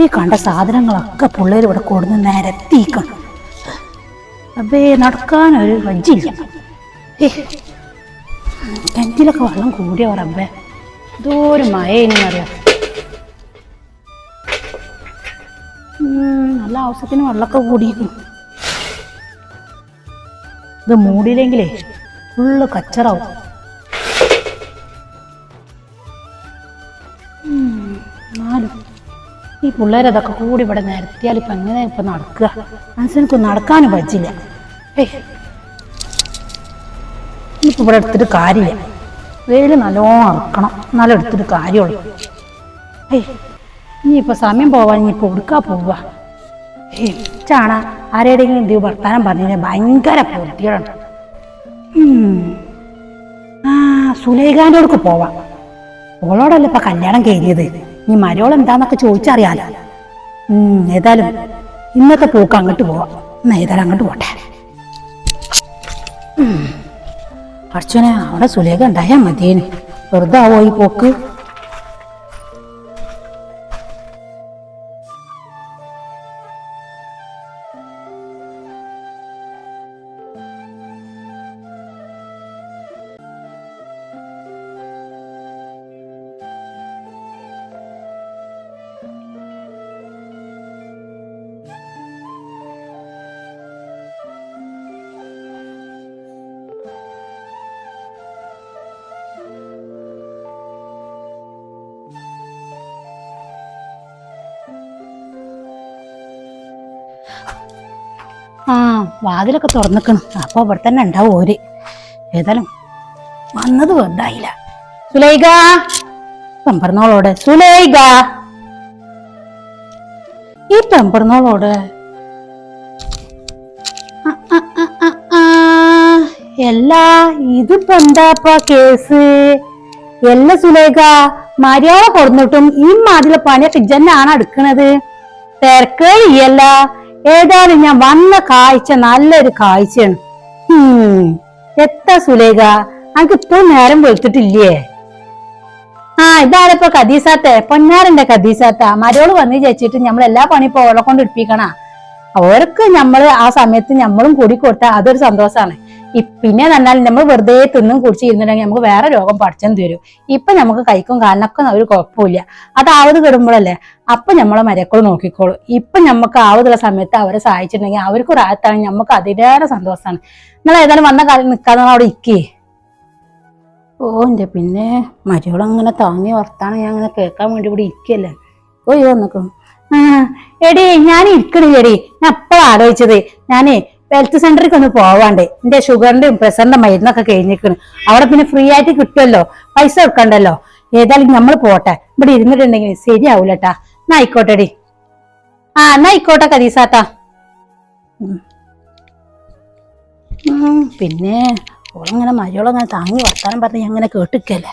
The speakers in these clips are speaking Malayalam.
ഈ കണ്ട സാധനങ്ങളൊക്കെ പിള്ളേർ ഇവിടെ കൊടുന്ന് നിരത്തിക്കണം അപ്പേ നടക്കാനൊരു വജ്ജില്ല. ഏ കിണറ്റിലൊക്കെ വെള്ളം കൂടിയ റബ്ബേ? എന്തോരം മഴയെന്നറിയാം നല്ല ആവശ്യത്തിന് വെള്ളമൊക്കെ കൂടിയിരിക്കും ഇത് മൂടിയില്ലെങ്കിലേ ഫുള്ള് കച്ചറാവും. ഈ പിള്ളേരതൊക്കെ കൂടി ഇവിടെ നിരത്തിയാൽ ഇപ്പം എങ്ങനെ ഇപ്പം നടക്കുക? മനസ്സിനൊക്കെ നടക്കാനും പറ്റില്ല ഏയ്. ഇപ്പം ഇവിടെ എടുത്തിട്ട് കാര്യമില്ല. വെയിൽ നല്ലോണം ഇറക്കണം എന്നാലും എടുത്തിട്ട് കാര്യമുള്ളൂ. ഏയ്. ഇനിയിപ്പോൾ സമയം പോവാൻ ഇനിയിപ്പോൾ കൊടുക്കാൻ പോവുക? ഏയ്. ചാണ ആരുടെയെങ്കിലും എന്ത് വർത്താനം പറഞ്ഞു ഭയങ്കര പൂർത്തിയാണ് ആ സുലേഖാന്റെ അടുക്ക് പോവാം. ഓളോടല്ല ഇപ്പൊ കല്യാണം കഴിഞ്ഞത്? നീ മരോളം എന്താന്നൊക്കെ ചോദിച്ചറിയാലോ? ഏതായാലും ഇന്നത്തെ പോക്ക് അങ്ങോട്ട് പോവാം. എന്നാ ഏതായാലും അങ്ങോട്ട് പോട്ടെ. അർച്ചനെ അവിടെ സുലേഖ ഉണ്ടായാ മതിയേന്. വെറുതെ ആവോ ഈ പോക്ക്? വാതിലൊക്കെ തുറന്നിക്കണം. അപ്പൊ ഇവിടെ തന്നെ ഉണ്ടാവും ഓര്. ഏതായാലും വന്നത് വെറുതായില്ല. സുലൈക പെമ്പറന്നോളോട്. സുലൈക ഈ പെമ്പറന്നോളോട്. എല്ലാ ഇതിപ്പോ എന്താപ്പാ കേസ്? എല്ലാ സുലേഖ മര്യാദ കൊടുന്നിട്ടും ഈ മാതിരി പണിയൊക്കെ ഇജന്നാണ് എടുക്കണത്? തിരക്കേഴിയല്ല ഏതായാലും ഞാൻ വന്ന കാഴ്ച നല്ലൊരു കാഴ്ചയാണ്. എത്താ സുലേഖ? അനക്ക് ഇപ്പൊ നേരം വെളുത്തിട്ടില്ലേ? ആ ഇതാണിപ്പോ കദീസാത്തെ? പൊന്നാരന്റെ കദീസാത്ത. മരോൾ വന്ന് ചേച്ചിട്ട് നമ്മൾ എല്ലാ പണി ഇപ്പൊ ഓളെ കൊണ്ട് ഇടിപ്പിക്കണ അവർക്ക് നമ്മൾ ആ സമയത്ത് നമ്മളും കൂടി കൊടുത്താൽ അതൊരു സന്തോഷാണ്. ഇ- പിന്നെ പറഞ്ഞാൽ നമ്മൾ വെറുതെ തിന്നും കുടിച്ച് ഇരുന്നിട്ടുണ്ടെങ്കിൽ നമുക്ക് വേറെ രോഗം പഠിച്ചെന്ന് തരും. ഇപ്പൊ നമുക്ക് കൈക്കും കാലിനൊക്കെ ഒരു കുഴപ്പമില്ല അത് ആവത് കിടുമ്പോഴല്ലേ? അപ്പൊ നമ്മളെ മരക്കൾ നോക്കിക്കോളും. ഇപ്പൊ നമുക്ക് ആവതുള്ള സമയത്ത് അവരെ സഹായിച്ചിട്ടുണ്ടെങ്കിൽ അവർക്ക് റാത്താണെങ്കിൽ നമുക്ക് അതിലേറെ സന്തോഷമാണ് നിങ്ങൾ ഏതായാലും വന്ന കാലം നിൽക്കാതെ അവിടെ ഇക്കേ ഓ എന്റെ പിന്നെ മരുകളങ്ങനെ താങ്ങി വർത്താണ് ഞാൻ അങ്ങനെ കേൾക്കാൻ വേണ്ടി ഇവിടെ ഇരിക്കല്ലേ? ഓ വന്നിക്കും. ആ എടി ഞാൻ ഇരിക്കണില്ലേടി ഞാൻ അപ്പോഴാണ് ആലോചിച്ചത്? ഞാനേ ഹെൽത്ത് സെന്ററിൽ ഒന്ന് പോവാണ്ടേ. എന്റെ ഷുഗറിന്റെയും പ്രഷറിന്റെ മരുന്നൊക്കെ കഴിഞ്ഞിരിക്കുന്നു അവിടെ പിന്നെ ഫ്രീ ആയിട്ട് കിട്ടുമല്ലോ പൈസ കൊടുക്കണ്ടല്ലോ. ഏതായാലും നമ്മൾ പോട്ടെ. ഇവിടെ ഇരുന്നിട്ടുണ്ടെങ്കിൽ ശരിയാവൂലട്ടാ. എന്നാ ആയിക്കോട്ടെടി. ആ എന്നാ ആയിക്കോട്ടെ കദീസാട്ടാ. പിന്നെ ഓളങ്ങനെ മരിയോളങ്ങനെ താങ്ങി വർത്താനം പറഞ്ഞ് അങ്ങനെ കേട്ടിക്കല്ലേ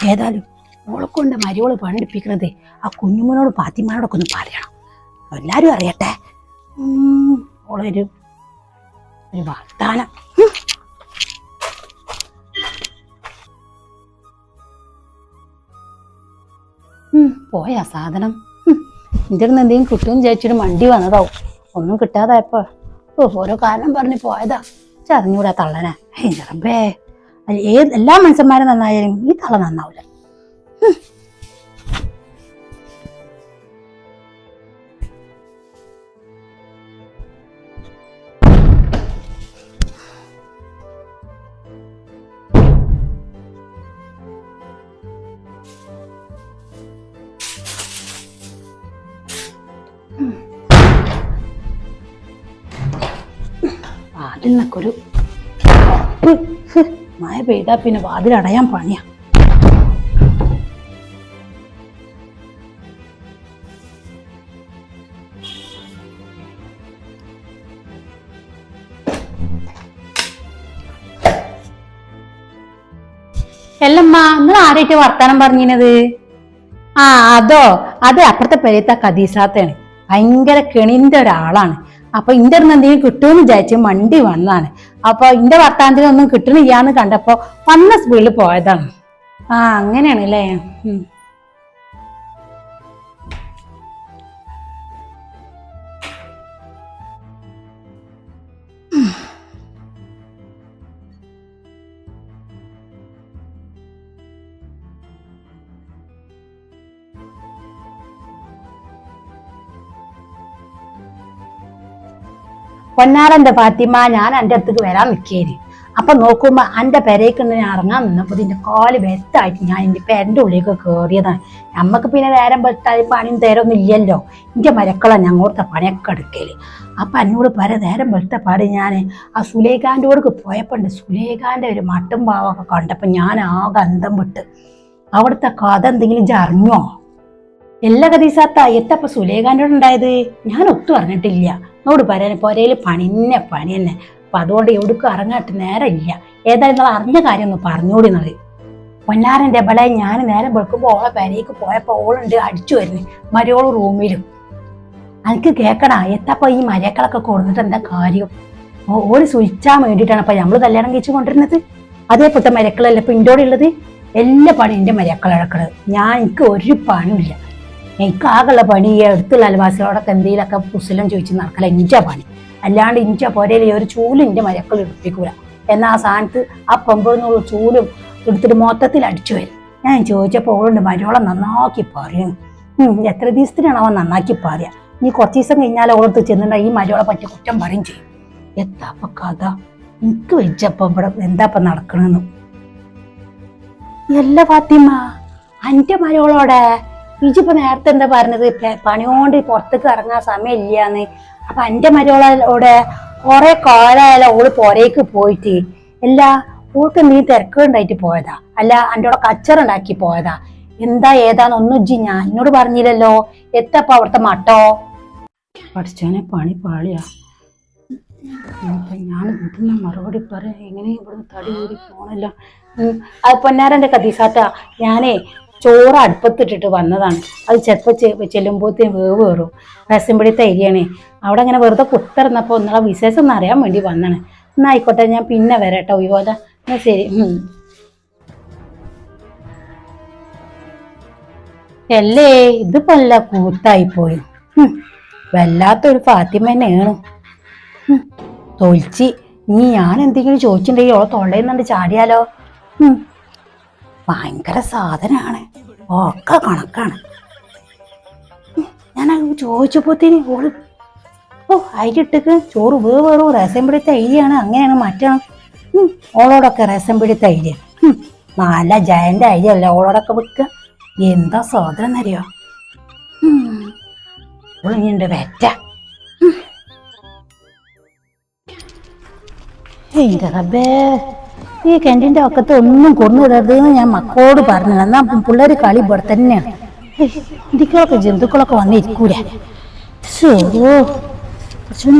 ഏതായാലും ഓളക്കൊണ്ട് കൊണ്ട് മരിയോൾ പണിയെടുപ്പിക്കണത് ആ കുഞ്ഞുമോനോട് പാത്തിമാനോടൊക്കെ ഒന്ന് പറയണം. എല്ലാരും അറിയട്ടെ. ഓളൊരു ഉം, പോയാ സാധനം. എന്റെ അടുത്ത് എന്തെങ്കിലും കിട്ടുമെന്ന് ചോദിച്ചിട്ട് മണ്ടി വന്നതാവും. ഒന്നും കിട്ടാതായപ്പോ ഓരോ കാരണം പറഞ്ഞ് പോയതാ. ചറിഞ്ഞൂടാ തള്ളനെ. ഏത് എല്ലാ മനുഷ്യന്മാരും നന്നായാലും ഈ തള്ള നന്നാവൂല. വാതിൽ ഉറപ്പ്. മഴ പെയ്താ പിന്നെ വാതിൽ അടയാൻ പണിയാ എല്ലമ്മ നിങ്ങൾ ആരായിട്ട് വർത്താനം പറഞ്ഞിനത് ആ അതോ അത് അപ്പുറത്തെ പെരയത്ത കദീസാത്തയാണ് ഭയങ്കര കെണിന്റെ ഒരാളാണ്. അപ്പൊ ഇന്റെ എന്തെങ്കിലും കിട്ടുമെന്ന് വിചാരിച്ച് മണ്ടി വന്നാണ് അപ്പൊ ഇന്റെ വർത്താനത്തിനൊന്നും കിട്ടണില്ലാന്ന് കണ്ടപ്പോ വന്ന സ്പീഡിൽ പോയതാണ്. ആ അങ്ങനെയാണ് അല്ലേ പൊന്നാരന്റെ ഫാത്തിമ ഞാൻ എന്റെ അടുത്തേക്ക് വരാൻ നിൽക്കേന് അപ്പൊ നോക്കുമ്പോ എന്റെ പെരയ്ക്ക് ഞാൻ ഇറങ്ങാൻ നിന്നപ്പോ ഇതിന്റെ കാൽ വെത്തായിട്ട് ഞാൻ എന്റെ പെരന്റെ ഉള്ളിലേക്ക് കയറിയതാണ് നമ്മക്ക് പിന്നെ നേരം പെട്ടാൽ പണിയും തേരൊന്നും ഇല്ലല്ലോ. എന്റെ മരക്കള ഞങ്ങോടത്തെ പണിയൊക്കെ എടുക്കൽ. അപ്പൊ എന്നോട് പല നേരം വെളുത്ത പാട് ഞാൻ ആ സുലേഖാന്റെ കൂടെ പോയപ്പോണ്ട് സുലേഖാന്റെ ഒരു മട്ടും പാവൊക്കെ കണ്ടപ്പോ ഞാൻ ആ ഗന്ധം വിട്ട്. അവിടുത്തെ കഥ എന്തെങ്കിലും അറിഞ്ഞോ? എല്ലാ കഥീസാത്ത എത്തപ്പ സുലേഖാന്റെ കൂടെ ഉണ്ടായത് ഞാൻ ഒത്തു അറിഞ്ഞിട്ടില്ല. എന്നോട് പറയാൻ പൊരയിൽ പണിന്നെ പണി തന്നെ അപ്പൊ അതുകൊണ്ട് എവിടേക്കും ഇറങ്ങാട്ട് നേരമില്ല. ഏതായാലും നിങ്ങൾ അറിഞ്ഞ കാര്യം ഒന്ന് പറഞ്ഞുകൂടി നിങ്ങൾ പൊന്നാരന്റെ ബളെ ഞാൻ നേരം വെളുക്കുമ്പോൾ ഓളെ പെരയ്ക്ക് പോയപ്പോൾ ഓളുണ്ട് അടിച്ചു വരുന്നു മരിയോൾ റൂമിലും. എനിക്ക് കേക്കടാ എത്തപ്പോൾ ഈ മരക്കളൊക്കെ കൊടുത്തിട്ട് എന്താ കാര്യം? ഓൾ ഓര് സുയിച്ചാൻ വേണ്ടിയിട്ടാണ് അപ്പം നമ്മൾ കല്യാണം കഴിച്ചു കൊണ്ടിരുന്നത് അതേപോലത്തെ മരക്കളല്ല ഇപ്പം ഇന്റോടെ ഉള്ളത്? എല്ലാ പണി എന്റെ മരക്കളടക്കണത് ഞാൻ എനിക്ക് ഒരു പണിയില്ല എനിക്ക് ആകെയുള്ള പണി ഈ അടുത്തുള്ള അയൽവാസികളോടൊക്കെ എന്തെങ്കിലുമൊക്കെ പുസ്തകം ചോദിച്ച് നടക്കല ഇഞ്ച പണി. അല്ലാണ്ട് ഇഞ്ച പോരയിൽ ഒരു ചൂലും എന്റെ മരക്കൾ എടുപ്പിക്കൂല. എന്നാൽ ആ സ്ഥാനത്ത് ആ പെമ്പെന്നുള്ള ചൂലും എടുത്തിട്ട് മൊത്തത്തിൽ അടിച്ചു വരും. ഞാൻ ചോദിച്ചപ്പോൾ ഓളുണ്ട് മരോളം നന്നാക്കി പറയും എത്ര ദിവസത്തിനാണ് അവൻ നന്നാക്കി പറയുക നീ കുറച്ച് ദിവസം കഴിഞ്ഞാൽ ഓളത്ത് ചെന്നിട്ടുണ്ടെങ്കിൽ ഈ മരോളെ പറ്റി കുറ്റം പറയും ചെയ്യും. എത്താപ്പ കഥ? എനിക്ക് വെച്ചപ്പോ ഇവിടെ എന്താപ്പ നടക്കണെന്ന്. എല്ലാ ഫാത്തിമ അന്റെ മരോളോടെ ഇജിപ്പോ നേരത്തെ എന്താ പറഞ്ഞത്? പണിയോണ്ട് പുറത്തേക്ക് ഇറങ്ങാൻ സമയമില്ലാന്ന്. അപ്പൊ എന്റെ മരോളോടെ കൊറേ കാലായാലും ഓൾ പുറേക്ക് പോയിട്ട്. എല്ലാ ഓൾക്ക് നീ തിരക്കുണ്ടായിട്ട് പോയതാ. അല്ല എന്റെ കൂടെ കച്ചറുണ്ടാക്കി പോയതാ. എന്താ ഏതാന്ന് ഒന്നും ഇജ്ജി ഞാൻ എന്നോട് പറഞ്ഞില്ലല്ലോ. എത്തപ്പോ അവിടുത്തെ മട്ടോ? പഠിച്ചോനെ പണി പാളിയാ. ഞാൻ ഇതിന് മറുപടി പറയാം. എങ്ങനെ ഇവിടുന്ന് തടി കൂടി പോണല്ലോ? അത് പൊന്നാരന്റെ കതീസാത്ത ഞാനേ ചോറ് അടുപ്പത്തിട്ടിട്ട് വന്നതാണ്. അത് ചിലപ്പോൾ ചെല്ലുമ്പോഴത്തേക്കും വേവ് കയറും റസിമ്പടിത്തെ ഏരിയയാണേ അവിടെ അങ്ങനെ വെറുതെ കുത്തിറന്നപ്പോൾ ഒന്നുള്ള വിശേഷം എന്ന് അറിയാൻ വേണ്ടി വന്നാണ് എന്നാ ആയിക്കോട്ടെ ഞാൻ പിന്നെ വരാട്ടോ. ഒയ്യോല എന്നാ ശരി. അല്ലേ ഇതിപ്പോ അല്ല കൂത്തായിപ്പോയി വല്ലാത്തൊരു ഫാത്തിമ തന്നെയാണ്. ഉം, തൊലിച്ച് നീ ഞാൻ എന്തെങ്കിലും ചോദിച്ചിട്ടുണ്ടെങ്കിൽ ഓളെ നിന്നുണ്ട് ചാടിയാലോ. ഭയങ്കര സാധനമാണ് ഒക്കെ കണക്കാണ്. ഞാൻ ചോദിച്ചപ്പോത്തേന് ഓൾ ഓ അരിട്ടക്ക് ചോറ് വേറെ രസം പിടി അരിയാണ് അങ്ങനെയാണ് മറ്റാണ് ഓളോടൊക്കെ രസം പിടി ഉം, നല്ല ജയന്റെ അരിയല്ല ഓളോടൊക്കെ വിൽക്കുക എന്താ സാധനം അറിയോ ഒളിഞ്ഞിണ്ട് വെറ്റ. എന്റെ റബ്ബേ. ഈ കിണറ്റിന്റെ ഒക്കത്ത് ഒന്നും കൊണ്ടുവരരുത് എന്ന് ഞാൻ മക്കളോട് പറഞ്ഞു എന്നാ പിള്ളേര് കളി ഇവിടെ തന്നെയാണ്. ഇതിക്കളൊക്കെ ജന്തുക്കളൊക്കെ വന്നിരിക്കൂല ഓ. പക്ഷേ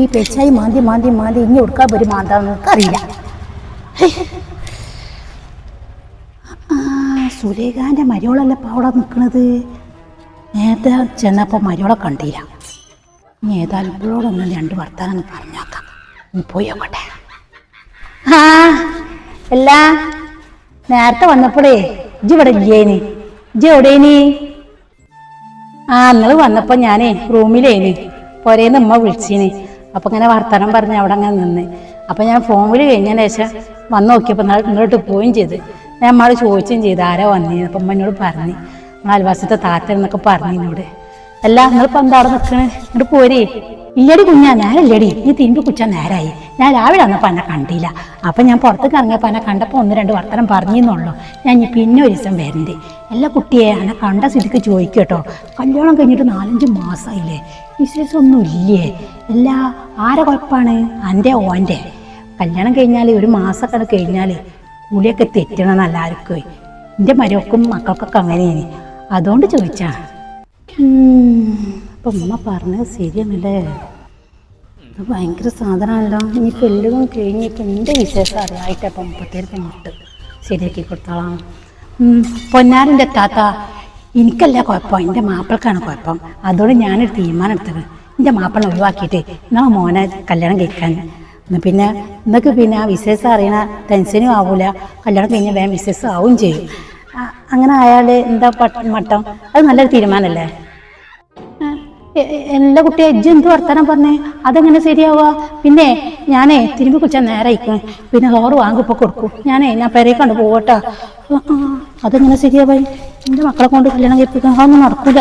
ഈ പെച്ചായി മാന്തി മാന്തി മാന്തി. ഇനി കൊടുക്കാൻ ഒരു മാന്താന്ന് അറിയില്ല സുരേഖാന്റെ മരിയോളല്ല ഇപ്പൊ അവിടെ നിൽക്കണത് നേരത്തെ ചെന്നപ്പോ മരിയോളെ കണ്ടില്ല. ഇനി ഏതായാലും ഇവളോടൊന്നും രണ്ട് വർത്താനം പറഞ്ഞാക്കാം. നീ പോയി നോക്കട്ടെ. ആ. അല്ല നേരത്തെ വന്നപ്പോഴേ ഇജ്ജ് ഇവിടെ ഇല്ലേനി. ഇജ്ജ് എവിടേനി? ആ നിങ്ങൾ വന്നപ്പോ ഞാനേ റൂമിലേനി. പോരേന്ന് ഉമ്മ വിളിച്ചീനി. അപ്പൊ ഇങ്ങനെ വർത്തമാനം പറഞ്ഞ് അവിടെ അങ്ങനെ നിന്ന്. അപ്പൊ ഞാൻ ഫോൺ വിളി കഴിഞ്ഞതിന് ശേഷം വന്ന് നോക്കിയപ്പോ നിങ്ങളോട്ട് പോവുകയും ചെയ്ത്. ഞാൻ അമ്മയോട് ചോദിച്ചും ചെയ്ത് ആരാ വന്നേ അപ്പൊ അമ്മ എന്നോട് പറഞ്ഞു. അയൽവാസത്തെ താത്ത എന്നൊക്കെ പറഞ്ഞു എന്നോട് അല്ല നിങ്ങളിപ്പോ എന്താ അവിടെ നിൽക്കണേ ഇങ്ങോട്ട് പോരേ. ഇല്ലടി കുഞ്ഞാ ഞാനല്ലടി. നീ തിമ്പി കുച്ച നേരായി. ഞാൻ രാവിലെ വന്നപ്പോൾ എന്നെ കണ്ടില്ല. അപ്പം ഞാൻ പുറത്തേക്ക് ഇറങ്ങിയപ്പോൾ എന്നെ കണ്ടപ്പോൾ ഒന്ന് രണ്ട് വർത്തനം പറഞ്ഞെന്നുള്ളൂ. ഞാൻ ഇനി പിന്നെ ഒരു ദിവസം വരുന്നത് എല്ലാ കുട്ടിയെ എന്നെ കണ്ട സ്ഥിതിക്ക് ചോദിക്കും കേട്ടോ. കല്യാണം കഴിഞ്ഞിട്ട് നാലഞ്ച് മാസമായില്ലേ വിശേഷം ഒന്നും ഇല്ലേ. എല്ലാ ആരെ കുഴപ്പമാണ് എന്റെ ഓന്റെ കല്യാണം കഴിഞ്ഞാൽ ഒരു മാസമൊക്കെ കഴിഞ്ഞാൽ കുളിയൊക്കെ തെറ്റണം എല്ലാവർക്കും എന്റെ മരവക്കും മക്കൾക്കൊക്കെ അങ്ങനെയാണ് അതുകൊണ്ട് ചോദിച്ചാ. അപ്പം ഉമ്മ പറഞ്ഞത് ശരിയാണല്ലേ? ഇത് ഭയങ്കര സാധനമാണല്ലോ. ഇനിയിപ്പോൾ എല്ലാം കഴിഞ്ഞിട്ട് എന്റെ വിശേഷം അറിയായിട്ടപ്പം മുപ്പത്തേരത്തെ മുട്ട് ശരിയാക്കി കൊടുത്തോളാം. പൊന്നാരന്റെ താത്ത എനിക്കല്ല കുഴപ്പം. എന്റെ മാപ്പിളക്കാണ് കുഴപ്പം. അതോട് ഞാനൊരു തീരുമാനം എടുത്തത്. എന്റെ മാപ്പിള ഒഴിവാക്കിയിട്ട് എന്നാ മോനെ കല്യാണം കഴിക്കാൻ. പിന്നെ എന്നൊക്കെ പിന്നെ ആ വിശേഷം അറിയണ ടെൻഷനും ആവില്ല കല്യാണം കഴിഞ്ഞാൽ വേഗം വിശേഷം ആവുകയും ചെയ്യും. അങ്ങനെ ആയാൽ എന്താ മട്ടം? അത് നല്ലൊരു തീരുമാനമല്ലേ? എല്ലാ കുട്ടിയെ ഇജ്ജ് എന്ത് വർത്താനം പറഞ്ഞേ? അതെങ്ങനെ ശരിയാവുക? പിന്നെ ഞാനേ തിരുമ്പി കുളിച്ചാൽ നേരെ അയക്കും പിന്നെ ലോറ് വാങ്ങിപ്പോ കൊടുക്കും. ഞാനേ ഞാൻ പെരയെ കണ്ടു പോവട്ടാ അതെങ്ങനെ ശരിയാവായി എന്റെ മക്കളെ കൊണ്ട് കല്യാണം കഴിപ്പിക്കാൻ അതൊന്നും നടക്കൂല.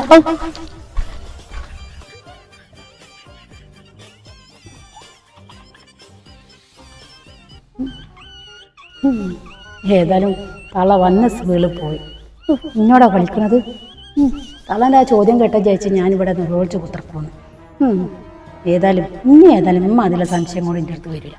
ഏതായാലും തള വന്ന സ്കൂളിൽ പോയി. എന്നോടാ കളിക്കണത്. തളന്റെ ആ ചോദ്യം കേട്ട ജയിച്ച് ഞാനിവിടെ നിർവഹിച്ച് കുത്തിറക്കുന്നു. ഏതായാലും ഇനി ഏതായാലും ഉമ്മ അതിലെ സംശയം കൂടി എന്റെ അടുത്ത് വരില്ല.